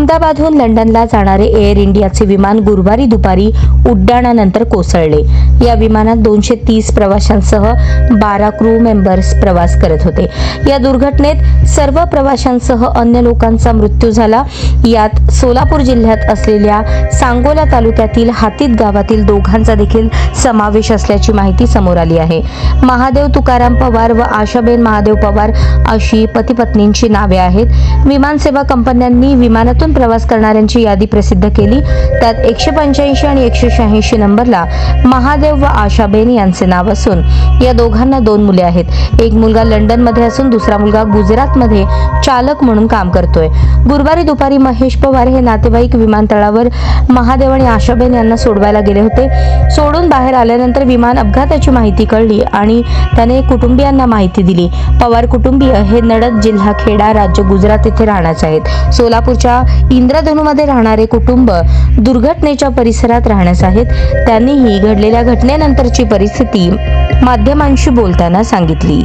अहमदाबादहून लंडनला जाणारे एअर इंडियाचे विमान गुरुवारी दुपारी उड्डाणानंतर कोसळले. या विमानात दोनशे तीस प्रवाशांसह बारा क्रू मेंबर्स प्रवास करत होते. या दुर्घटनेत सर्व प्रवाशांसह अन्य लोकांचा मृत्यू झाला. यात सोलापूर जिल्ह्यात असलेल्या सांगोला तालुक्यातील हातीत गावातील दोघांचा देखील समावेश असल्याची माहिती समोर आली आहे. महादेव तुकाराम पवार व आशाबेन महादेव पवार अशी पतीपत्नींची नावे आहेत. विमानसेवा कंपन्यांनी विमानातून प्रवास करणाऱ्यांची यादी प्रसिद्ध केली. त्यात एकशे पंच्याऐंशी आणि एकशे शहाऐंशी नंबरला महादेव व आशाबेन यांचे नाव असून या दोघांना दोन मुले आहेत. एक मुलगा लंडनमध्ये असून दुसरा मुलगा गुजरातमध्ये चालक म्हणून काम करतोय. गुरुवारी दुपारी महेश पवार हे नातेवाईक विमानतळावर महादेव आणि आशाबेन यांना सोडवायला गेले होते. सोडून बाहेर आल्यानंतर विमान अपघाताची माहिती कळली आणि त्याने कुटुंबियांना माहिती दिली. पवार कुटुंबीय हे नडद जिल्हा खेडा राज्य गुजरात येथे राहण्याचे आहेत. सोलापूरच्या इंद्रधनुमध्ये राहणारे कुटुंब दुर्घटनेच्या परिसरात राहण्यास आहेत. त्यांनीही घडलेल्या घटनेनंतरची परिस्थिती माध्यमांशी बोलताना सांगितली.